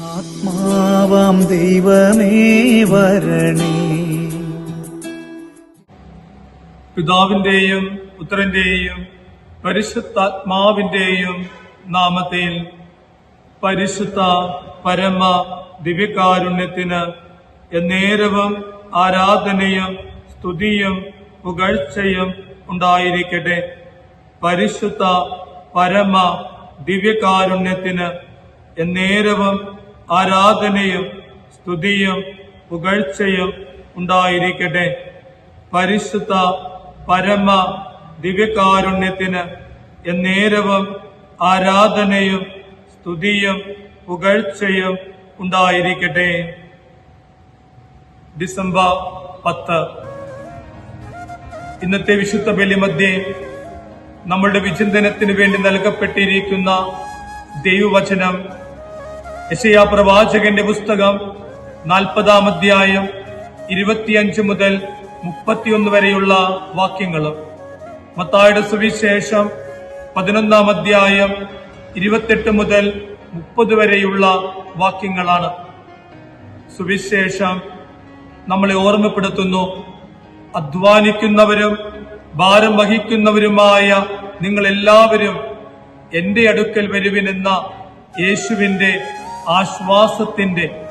ആത്മാവാം ദൈവമേ വരണേ. പിതാവിന്റെയും പുത്രന്റെയും പരിശുദ്ധാത്മാവിന്റെയും നാമത്തിൽ പരിശുദ്ധ പരമ ദിവ്യകാരുണ്യത്തിന് എന്നേരവും ആരാധനയും സ്തുതിയും പുകഴ്ചയും ഉണ്ടായിരിക്കട്ടെ. പരിശുദ്ധ പരമ ദിവ്യകാരുണ്യത്തിന് എന്നേരവും ആരാധനയും സ്തുതിയും പുകഴ്ചയും ഉണ്ടായിരിക്കട്ടെ. പരിശുദ്ധ പരമ ദിവ്യകാരുണ്യത്തിന് എന്നേരവും ആരാധനയും സ്തുതിയും പുകഴ്ചയും ഉണ്ടായിരിക്കട്ടെ. ഡിസംബർ പത്ത്. ഇന്നത്തെ വിശുദ്ധ ബലിമധ്യേ നമ്മളുടെ വിചിന്തനത്തിന് വേണ്ടി നൽകപ്പെട്ടിരിക്കുന്ന ദൈവവചനം യശയാ പ്രവാചകന്റെ പുസ്തകം നാൽപ്പതാം അധ്യായം ഇരുപത്തിയഞ്ച് മുതൽ മുപ്പത്തിയൊന്ന് വരെയുള്ള വാക്യങ്ങളും മത്തായുടെ സുവിശേഷം പതിനൊന്നാം അധ്യായം ഇരുപത്തെട്ട് മുതൽ മുപ്പത് വരെയുള്ള വാക്യങ്ങളാണ്. സുവിശേഷം നമ്മളെ ഓർമ്മപ്പെടുത്തുന്നു. അധ്വാനിക്കുന്നവരും ഭാരം വഹിക്കുന്നവരുമായ നിങ്ങളെല്ലാവരും എന്റെ അടുക്കൽ വരുവിനെന്ന യേശുവിന്റെ ആശ്വാസത്തിന്റെ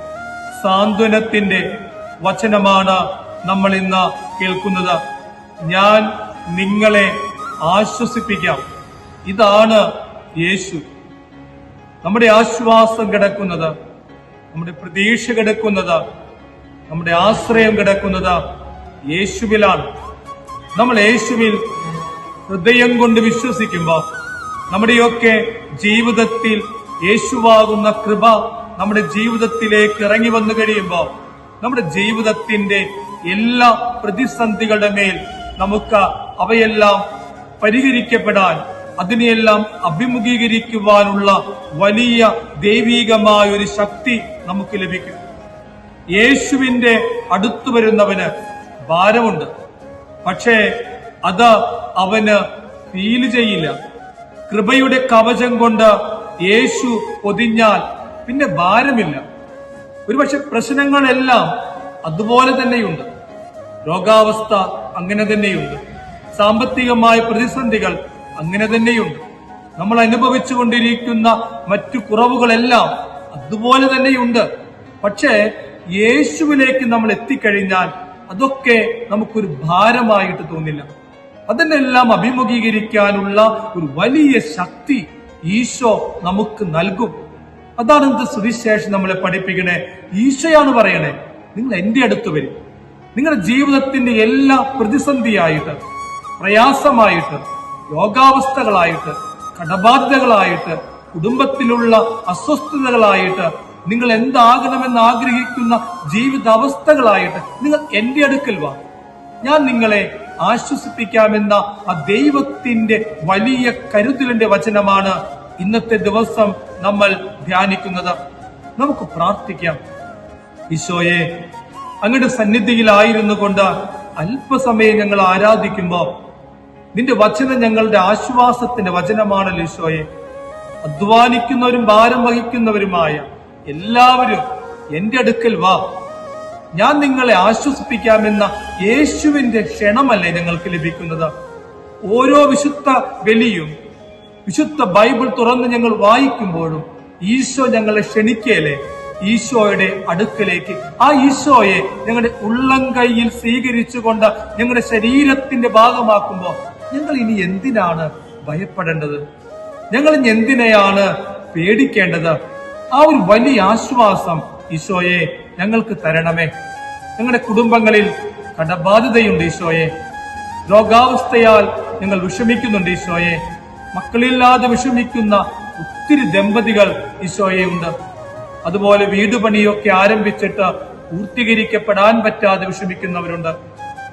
സാന്ത്വനത്തിന്റെ വചനമാണ് നമ്മൾ ഇന്ന് കേൾക്കുന്നത്. ഞാൻ നിങ്ങളെ ആശ്വസിപ്പിക്കാം. ഇതാണ് യേശു. നമ്മുടെ ആശ്വാസം കിടക്കുന്നത് നമ്മുടെ പ്രതീക്ഷ കിടക്കുന്നത് നമ്മുടെ ആശ്രയം കിടക്കുന്നത് യേശുവിലാണ്. നമ്മൾ യേശുവിൽ ഹൃദയം കൊണ്ട് വിശ്വസിക്കുമ്പോൾ നമ്മുടെയൊക്കെ ജീവിതത്തിൽ യേശുവാകുന്ന കൃപ നമ്മുടെ ജീവിതത്തിലേക്ക് ഇറങ്ങി വന്നു കഴിയുമ്പോൾ നമ്മുടെ ജീവിതത്തിന്റെ എല്ലാ പ്രതിസന്ധികളുടെ മേൽ നമുക്ക് അവയെല്ലാം പരിഹരിക്കപ്പെടാൻ അതിനെയെല്ലാം അഭിമുഖീകരിക്കുവാനുള്ള വലിയ ദൈവീകമായ ഒരു ശക്തി നമുക്ക് ലഭിക്കും. യേശുവിന്റെ അടുത്തു വരുന്നവന് ഭാരമുണ്ട്. പക്ഷേ അത് അവന് ഫീൽ ചെയ്യില്ല. കൃപയുടെ കവചം കൊണ്ട് യേശു പൊതിഞ്ഞാൽ പിന്നെ ഭാരമില്ല. ഒരുപക്ഷെ പ്രശ്നങ്ങളെല്ലാം അതുപോലെ തന്നെയുണ്ട്. രോഗാവസ്ഥ അങ്ങനെ തന്നെയുണ്ട്. സാമ്പത്തികമായ പ്രതിസന്ധികൾ അങ്ങനെ തന്നെയുണ്ട്. നമ്മൾ അനുഭവിച്ചു കൊണ്ടിരിക്കുന്ന മറ്റു കുറവുകളെല്ലാം അതുപോലെ തന്നെയുണ്ട്. പക്ഷേ യേശുവിലേക്ക് നമ്മൾ എത്തിക്കഴിഞ്ഞാൽ അതൊക്കെ നമുക്കൊരു ഭാരമായിട്ട് തോന്നില്ല. അതിനെല്ലാം അഭിമുഖീകരിക്കാനുള്ള ഒരു വലിയ ശക്തി ഈശോ നമുക്ക് നൽകും. അതാണ് ഇന്നത്തെ സുവിശേഷം നമ്മളെ പഠിപ്പിക്കണേ. ഈശോയാണ് പറയണേ നിങ്ങൾ എന്റെ അടുത്ത് വരും. നിങ്ങളുടെ ജീവിതത്തിന്റെ എല്ലാ പ്രതിസന്ധിയായിട്ട് പ്രയാസമായിട്ട് രോഗാവസ്ഥകളായിട്ട് കടബാധ്യതകളായിട്ട് കുടുംബത്തിലുള്ള അസ്വസ്ഥതകളായിട്ട് നിങ്ങൾ എന്താകണമെന്ന് ആഗ്രഹിക്കുന്ന ജീവിതാവസ്ഥകളായിട്ട് നിങ്ങൾ എന്റെ അടുക്കൽ വാ. ഞാൻ നിങ്ങളെ ആശ്വസിപ്പിക്കാമെന്ന ആ ദൈവത്തിന്റെ വലിയ കരുതലിന്റെ വചനമാണ് ഇന്നത്തെ ദിവസം നമ്മൾ ധ്യാനിക്കുന്നത്. നമുക്ക് പ്രാർത്ഥിക്കാം. ഈശോയെ അങ്ങയുടെ സന്നിധിയിലായിരുന്നു കൊണ്ട് അല്പസമയം ഞങ്ങൾ ആരാധിക്കുമ്പോൾ നിന്റെ വചനം ഞങ്ങളുടെ ആശ്വാസത്തിന്റെ വചനമാണല്ലോ ഈശോയെ. അധ്വാനിക്കുന്നവരും ഭാരം വഹിക്കുന്നവരുമായ എല്ലാവരും എന്റെ അടുക്കൽ വാ. ഞാൻ നിങ്ങളെ ആശ്വസിപ്പിക്കാമെന്ന യേശുവിന്റെ ക്ഷണമല്ലേ നിങ്ങൾക്ക് ലഭിക്കുന്നത്? ഓരോ വിശുദ്ധ ബലിയും വിശുദ്ധ ബൈബിൾ തുറന്ന് ഞങ്ങൾ വായിക്കുമ്പോഴും ഈശോ ഞങ്ങളെ ക്ഷണിക്കലേ ഈശോയുടെ അടുക്കലേക്ക്. ആ ഈശോയെ ഞങ്ങളുടെ ഉള്ളംകൈയിൽ സ്വീകരിച്ചുകൊണ്ട് ഞങ്ങളുടെ ശരീരത്തിന്റെ ഭാഗമാക്കുമ്പോൾ ഞങ്ങൾ ഇനി എന്തിനാണ് ഭയപ്പെടേണ്ടത്? ഞങ്ങൾ ഇനി എന്തിനെയാണ് പേടിക്കേണ്ടത്? ആ ഒരു വലിയ ആശ്വാസം ഈശോയെ ഞങ്ങൾക്ക് തരണമേ. ഞങ്ങളുടെ കുടുംബങ്ങളിൽ കടബാധ്യതയുണ്ട് ഈശോയെ. രോഗാവസ്ഥയാൽ ഞങ്ങൾ വിഷമിക്കുന്നുണ്ട് ഈശോയെ. മക്കളില്ലാതെ വിഷമിക്കുന്ന ഒത്തിരി ദമ്പതികൾ ഈശോയെ ഉണ്ട്. അതുപോലെ വീടുപണിയൊക്കെ ആരംഭിച്ചിട്ട് പൂർത്തീകരിക്കപ്പെടാൻ പറ്റാതെ വിഷമിക്കുന്നവരുണ്ട്.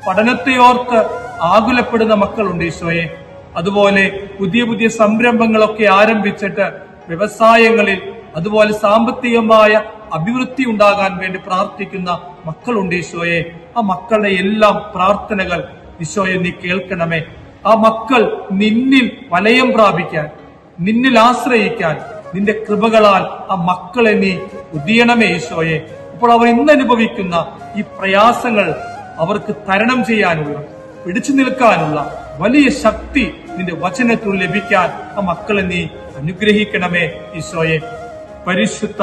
പഠനത്തെയോർത്ത് ആകുലപ്പെടുന്ന മക്കളുണ്ട് ഈശോയെ. അതുപോലെ പുതിയ പുതിയ സംരംഭങ്ങളൊക്കെ ആരംഭിച്ചിട്ട് വ്യവസായങ്ങളിൽ അതുപോലെ സാമ്പത്തികമായ അഭിവൃദ്ധി ഉണ്ടാകാൻ വേണ്ടി പ്രാർത്ഥിക്കുന്ന മക്കളുണ്ട് ഈശോയെ. ആ മക്കളുടെ എല്ലാം പ്രാർത്ഥനകൾ ഈശോയെ നീ കേൾക്കണമേ. ആ മക്കൾ നിന്നിൽ വലയം പ്രാപിക്കാൻ നിന്നിൽ ആശ്രയിക്കാൻ നിന്റെ കൃപകളാൽ ആ മക്കളെ നീ ഉദിയണമേ ഈശോയെ. അപ്പോൾ അവർ ഇന്ന് അനുഭവിക്കുന്ന ഈ പ്രയാസങ്ങൾ അവർക്ക് തരണം ചെയ്യാനുള്ള പിടിച്ചു നിൽക്കാനുള്ള വലിയ ശക്തി നിന്റെ വചനത്തിൽ ലഭിക്കാൻ ആ മക്കളെ നീ അനുഗ്രഹിക്കണമേ ഈശോയെ. പരിശുദ്ധ